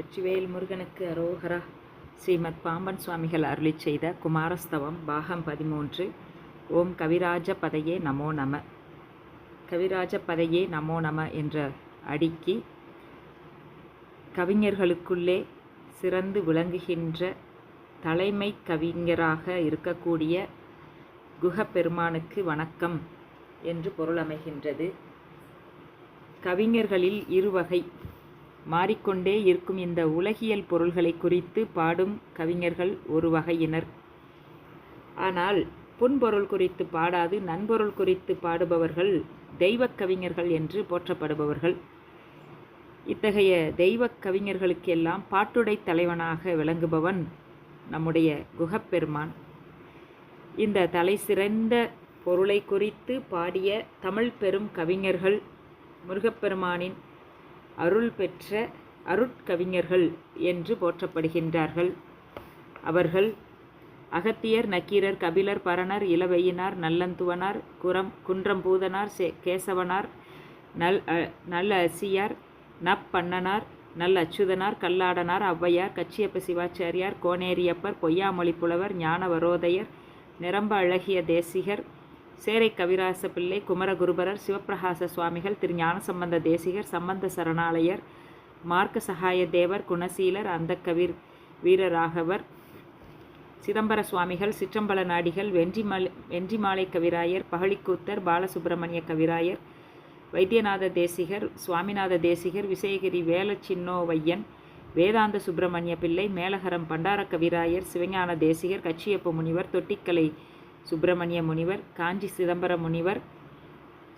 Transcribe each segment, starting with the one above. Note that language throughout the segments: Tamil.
வெற்றிவேல் முருகனுக்கு அரோகரா. ஸ்ரீமத் பாம்பன் சுவாமிகள் அருளிச் செய்த குமாரஸ்தவம் பாகம் பதிமூன்று. ஓம் கவிராஜ பதையே நமோ நம. கவிராஜ பதையே நமோ நம என்ற அடிக்கு கவிஞர்களுக்குள்ளே சிறந்து விளங்குகின்ற தலைமை கவிஞராக இருக்கக்கூடிய குகப்பெருமானுக்கு வணக்கம் என்று பொருள் அமைகின்றது. கவிஞர்களில் இருவகை மாறிக்கொண்டே இருக்கும் இந்த உலகியல் பொருள்களை குறித்து பாடும் கவிஞர்கள் ஒரு வகையினர். ஆனால் புன்பொருள் குறித்து பாடாது நன்பொருள் குறித்து பாடுபவர்கள் தெய்வக் கவிஞர்கள் என்று போற்றப்படுபவர்கள். இத்தகைய தெய்வக் கவிஞர்களுக்கெல்லாம் பாட்டுடை தலைவனாக விளங்குபவன் நம்முடைய குகப்பெருமான். இந்த தலை சிறந்த பொருளை குறித்து பாடிய தமிழ் பெரும் கவிஞர்கள் முருகப்பெருமானின் அருள் பெற்ற அருட்கவிஞர்கள் என்று போற்றப்படுகின்றார்கள். அவர்கள் அகத்தியர் நக்கீரர் கபிலர் பரணர் இளவையினார் நல்லந்துவனார் குரம் குன்றம்பூதனார் சே கேசவனார் நல் அ நல்ல அசியார் நப்பண்ணனார் நல் அச்சுதனார் கல்லாடனார் ஔவையார் கச்சியப்ப சிவாச்சாரியார் கோனேரியப்பர் பொய்யாமொழி புலவர் ஞானவரோதையர் நிரம்ப அழகிய தேசிகர் சேரை கவிராச பிள்ளை குமரகுருபரர் சிவப்பிரகாச சுவாமிகள் திரு ஞானசம்பந்த தேசிகர் சம்பந்த சரணாலயர் மார்க்க சகாய தேவர் குணசீலர் அந்த கவிர் வீரராகவர் சிதம்பர சுவாமிகள் சிற்றம்பல நாடிகள் வென்றிமலை வென்றிமாலை கவிராயர் பகழிக்கூத்தர் பாலசுப்பிரமணிய கவிராயர் வைத்தியநாத தேசிகர் சுவாமிநாத தேசிகர் விசயகிரி வேலச்சின்னோவையன் வேதாந்த சுப்பிரமணிய பிள்ளை மேலகரம் பண்டார கவிராயர் சிவஞான தேசிகர் கச்சியப்ப முனிவர் தொட்டிக்கலை சுப்பிரமணிய முனிவர் காஞ்சி சிதம்பர முனிவர்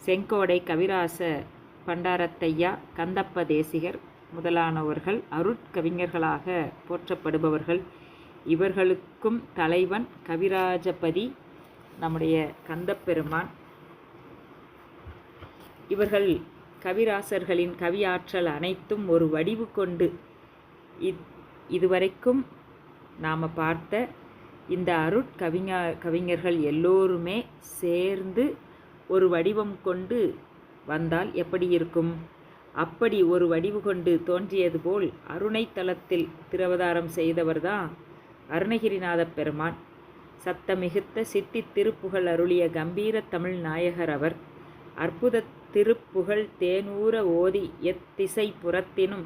செங்கோடை கவிராச பண்டாரத்தையா கந்தப்ப தேசிகர் முதலானவர்கள் அருட்கவிஞர்களாக போற்றப்படுபவர்கள். இவர்களுக்கும் தலைவன் கவிராஜபதி நம்முடைய கந்தப்பெருமான். இவர்கள் கவிராசர்களின் கவியாற்றல் அனைத்தும் ஒரு வடிவு கொண்டு இத் இதுவரைக்கும் நாம் பார்த்த இந்த அருட்கவிஞ கவிஞர்கள் எல்லோருமே சேர்ந்து ஒரு வடிவம் கொண்டு வந்தால் எப்படி இருக்கும்? அப்படி ஒரு வடிவு கொண்டு தோன்றியது போல் அருணைத்தலத்தில் திருவதாரம் செய்தவர்தான் அருணகிரிநாத பெருமான். சத்தமிகுத்த சித்தி திருப்புகழ் அருளிய கம்பீர தமிழ் நாயகர் அவர். அற்புத திருப்புகழ் தேனூர ஓதி எத்திசை புறத்தினும்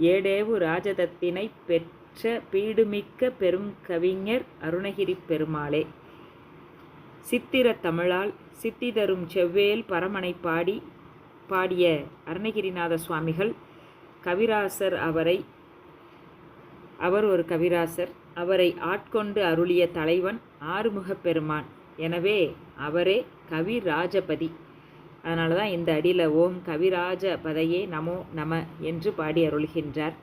ஏடேவு ராஜதத்தினை பெற்ற பீடுமிக்க பெரும் கவிஞர் அருணகிரி பெருமாளே. சித்திர தமிழால் சித்தி தரும் செவ்வேல் பரமனை பாடி பாடிய அருணகிரிநாத சுவாமிகள் கவிராசர் அவரை அவர் ஒரு கவிராசர் அவரை ஆட்கொண்டு அருளிய தலைவன் ஆறுமுகப் பெருமான். எனவே அவரே கவிராஜபதி. அதனால தான் இந்த அடியில் ஓம் கவிராஜ பதையே நமோ நம என்று பாடி அருள்கின்றார்.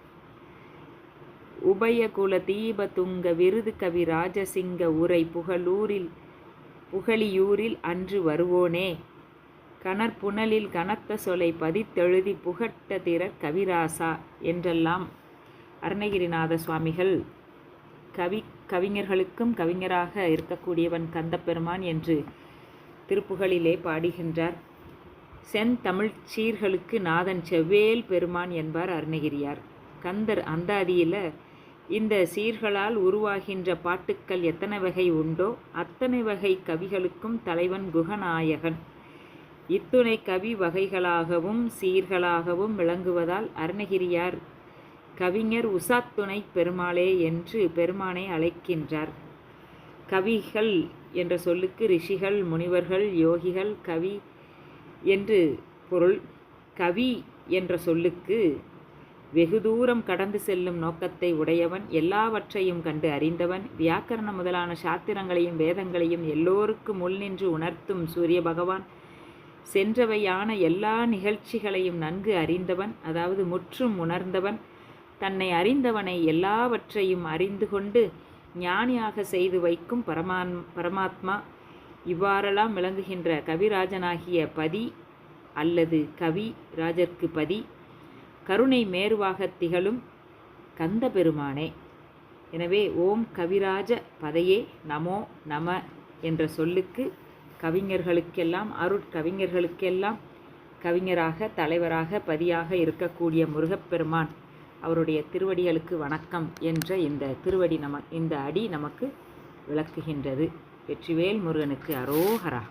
உபயகுல தீபதுங்க விருது கவி ராஜசிங்க உரை புகழூரில் புகழியூரில் அன்று வருவோனே. கணற்புணலில் கனத்த சொலை பதித்தெழுதி புகட்ட திறர் கவிராசா என்றெல்லாம் அருணகிரிநாத சுவாமிகள் கவி கவிஞர்களுக்கும் கவிஞராக இருக்கக்கூடியவன் கந்தப்பெருமான் என்று திருப்புகழிலே பாடுகின்றார். செந்தமிழ் சீர்களுக்கு நாதன் செவ்வேல் பெருமான் என்பார் அருணகிரியார். கந்தர் அந்தாதியில் இந்த சீர்களால் உருவாகின்ற பாட்டுக்கள் எத்தனை வகை உண்டோ அத்தனை வகை கவிகளுக்கும் தலைவன் குகநாயகன். இத்துணை கவி வகைகளாகவும் சீர்களாகவும் விளங்குவதால் அருணகிரியார் கவிஞர் உசாத்துணை பெருமாளே என்று பெருமானை அழைக்கின்றார். கவிகள் என்ற சொல்லுக்கு ரிஷிகள் முனிவர்கள் யோகிகள் கவி என்று பொருள். கவி என்ற சொல்லுக்கு வெகு தூரம் கடந்து செல்லும் நோக்கத்தை உடையவன் எல்லாவற்றையும் கண்டு அறிந்தவன் வியாக்கரண முதலான சாத்திரங்களையும் வேதங்களையும் எல்லோருக்கும் உள்நின்று உணர்த்தும் சூரிய பகவான். சென்றவையான எல்லா நிகழ்ச்சிகளையும் நன்கு அறிந்தவன் அதாவது முற்றும் உணர்ந்தவன். தன்னை அறிந்தவனை எல்லாவற்றையும் அறிந்து கொண்டு ஞானியாக செய்து வைக்கும் பரமான் பரமாத்மா. இவ்வாறெல்லாம் விளங்குகின்ற கவிராஜனாகிய பதி அல்லது கவி ராஜர்க்கு பதி. கருணை மேருவாக திகழும் கந்த பெருமானே எனவே ஓம் கவிராஜ பதையே நமோ நம என்ற சொல்லுக்கு கவிஞர்களுக்கெல்லாம் அருட்கவிஞர்களுக்கெல்லாம் கவிஞராக தலைவராக பதியாக இருக்கக்கூடிய முருகப்பெருமான் அவருடைய திருவடிகளுக்கு வணக்கம் என்ற இந்த திருவடி நம இந்த அடி நமக்கு விளக்குகின்றது. வெற்றிவேல் முருகனுக்கு அரோகரா.